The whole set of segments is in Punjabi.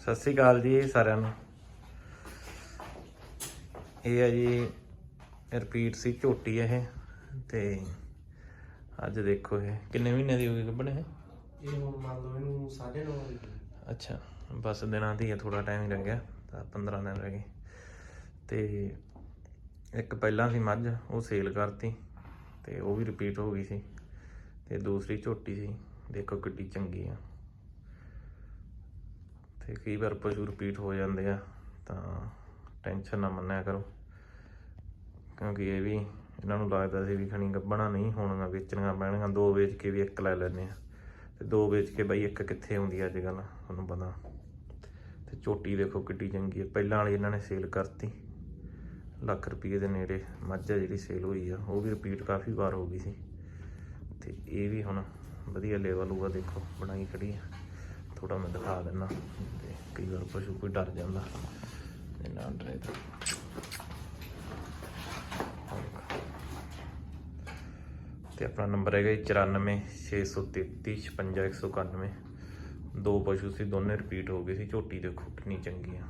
ਸਤਿ ਸ੍ਰੀ ਅਕਾਲ ਜੀ ਸਾਰਿਆਂ ਨੂੰ। ਇਹ ਹੈ ਜੀ ਰਿਪੀਟ ਸੀ ਝੋਟੀ ਇਹ ਤੇ ਅੱਜ ਦੇਖੋ ਇਹ ਕਿੰਨੇ ਮਹੀਨੇ ਦੀ ਹੋ ਗਈ ਗੱਭਣ ਇਹ? ਇਹ ਹੁਣ ਮੰਨ ਲਓ ਇਹਨੂੰ 9.5 ਵਜੇ ਅੱਛਾ ਬਸ ਦਿਨਾਂ ਦੀ ਹੈ ਥੋੜਾ ਟਾਈਮ ਹੀ ਰਹਿ ਗਿਆ ਤਾਂ 15 ਦਿਨ ਰਹਿ ਗਏ। ਤੇ ਇੱਕ ਪਹਿਲਾਂ ਸੀ ਮੱਝ ਉਹ ਸੇਲ ਕਰਤੀ ਤੇ ਉਹ ਵੀ ਰਿਪੀਟ ਹੋ ਗਈ ਸੀ ਤੇ ਦੂਸਰੀ ਝੋਟੀ ਸੀ। ਦੇਖੋ ਕਿੱਡੀ ਚੰਗੀ ਆ। ਤੇ ਕਈ ਵਾਰ ਪਸ਼ੂ ਰਿਪੀਟ ਹੋ ਜਾਂਦੇ ਆ, ਤਾਂ ਟੈਨਸ਼ਨ ਨਾ ਮੰਨਿਆ ਕਰੋ। ਕਿਉਂਕਿ ਇਹ ਵੀ ਇਹਨਾਂ ਨੂੰ ਲੱਗਦਾ ਸੀ ਵੀ ਖਣੀ ਗੱਬਣਾ ਨਹੀਂ ਹੋਣੀਆਂ ਵੇਚਣੀਆਂ ਪੈਣਗੀਆਂ, ਦੋ ਵੇਚ ਕੇ ਵੀ ਇੱਕ ਲੈ ਲੈਂਦੇ ਆ। ਤੇ ਦੋ ਵੇਚ ਕੇ ਬਈ ਇੱਕ ਕਿੱਥੇ ਹੁੰਦੀ ਆ ਅੱਜ ਕੱਲ੍ਹ, ਤੁਹਾਨੂੰ ਪਤਾ। ਤੇ ਝੋਟੀ ਦੇਖੋ ਕਿੱਡੀ ਚੰਗੀ ਹੈ ਪਹਿਲਾਂ ਵਾਲੀ ਇਹਨਾਂ ਨੇ ਸੇਲ ਕਰਤੀ। ਲੱਖ ਰੁਪਏ ਦੇ ਨੇੜੇ ਮੱਝ ਜਿਹੜੀ ਸੇਲ ਹੋਈ ਆ, ਉਹ ਵੀ ਰਿਪੀਟ ਕਾਫੀ ਵਾਰ ਹੋ ਗਈ ਸੀ। ਤੇ ਇਹ ਵੀ ਹੁਣ ਵਧੀਆ ਲੈਵਲ ਹੋਊਗਾ, ਦੇਖੋ, ਬਣਾਈ ਖੜੀ ਆ। ਥੋੜਾ ਮੈਂ ਦਿਖਾ ਦਿੰਦਾ। ਤੇ ਕਈ ਵਾਰ ਪਸ਼ੂ ਕੋਈ ਡਰ ਜਾਂਦਾ। ਇਹਨਾਂ ਡਰੇ ਤਾਂ। ਤੇ ਆਪਣਾ ਨੰਬਰ ਹੈਗਾ ਜੀ 9463355191 ਦੋ ਪਸ਼ੂ ਸੀ, ਦੋਨੇ ਰਿਪੀਟ ਹੋ ਗਏ ਸੀ, ਝੋਟੀ ਦੇਖੋ ਕਿੰਨੀ ਚੰਗੀ ਆ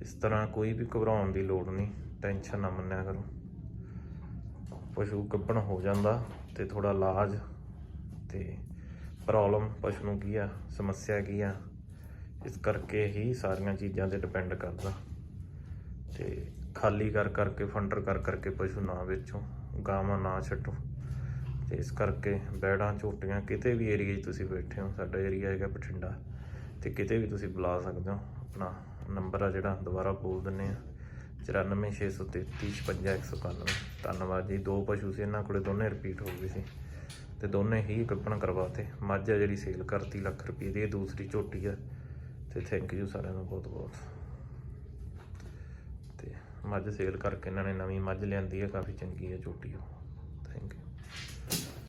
ਇਸ ਤਰ੍ਹਾਂ ਕੋਈ ਵੀ ਘਬਰਾਉਣ ਦੀ ਲੋੜ ਨਹੀਂ, ਟੈਨਸ਼ਨ ਨਾ ਮੰਨਿਆ ਕਰੋ। ਪਸ਼ੂ ਗੱਭਣ ਹੋ ਜਾਂਦਾ ਤੇ ਥੋੜਾ ਇਲਾਜ ਤੇ ਪ੍ਰੋਬਲਮ, ਪਸ਼ੂ ਨੂੰ ਕੀ ਆ, ਸਮੱਸਿਆ ਕੀ ਆ, ਇਸ ਕਰਕੇ ਹੀ ਸਾਰੀਆਂ ਚੀਜ਼ਾਂ ਤੇ ਡਿਪੈਂਡ ਕਰਦਾ। ਤੇ ਖਾਲੀ ਕਰ ਕਰਕੇ ਫੰਡਰ ਕਰ ਕਰਕੇ ਪਸ਼ੂ ਨਾ ਵੇਚੋ, ਗਾਵਾਂ ਨਾ ਛੱਡੋ। ਤੇ ਇਸ ਕਰਕੇ ਬੈੜਾਂ, ਝੋਟੀਆਂ, ਕਿਤੇ ਵੀ ਏਰੀਆ 'ਚ ਤੁਸੀਂ ਬੈਠੇ ਹੋ, ਸਾਡਾ ਏਰੀਆ ਹੈਗਾ ਬਠਿੰਡਾ, ਤੇ ਕਿਤੇ ਵੀ ਤੁਸੀਂ ਬੁਲਾ ਸਕਦੇ ਹੋ, ਆਪਣਾ ਨੰਬਰ ਆ ਜਿਹੜਾ, ਦੁਬਾਰਾ ਬੋਲ ਦਿੰਨੇ ਆ 9463355191 ਧੰਨਵਾਦ ਜੀ, ਦੋ ਪਸ਼ੂ ਸੀ, ਇਹਨਾਂ ਕੋਲੇ ਦੋਨੇ ਰਿਪੀਟ ਹੋ ਗਏ ਸੀ। ਤੇ ਦੋਨੇ ਹੀ ਗੱਪਣ ਕਰਵਾਤੇ। ਮੱਝ ਆ ਜਿਹੜੀ ਸੇਲ ਕਰਤੀ ਲੱਖ ਰੁਪਏ ਦੀ, ਇਹ ਦੂਸਰੀ ਝੋਟੀ ਆ। ਤੇ ਥੈਂਕ ਯੂ ਸਾਰਿਆਂ ਨੂੰ ਬਹੁਤ ਬਹੁਤ। ਤੇ ਮੱਝ ਸੇਲ ਕਰਕੇ ਇਹਨਾਂ ਨੇ ਨਵੀਂ ਮੱਝ ਲਿਆਂਦੀ ਹੈ ਕਾਫੀ ਚੰਗੀ ਹੈ ਝੋਟੀ ਉਹ।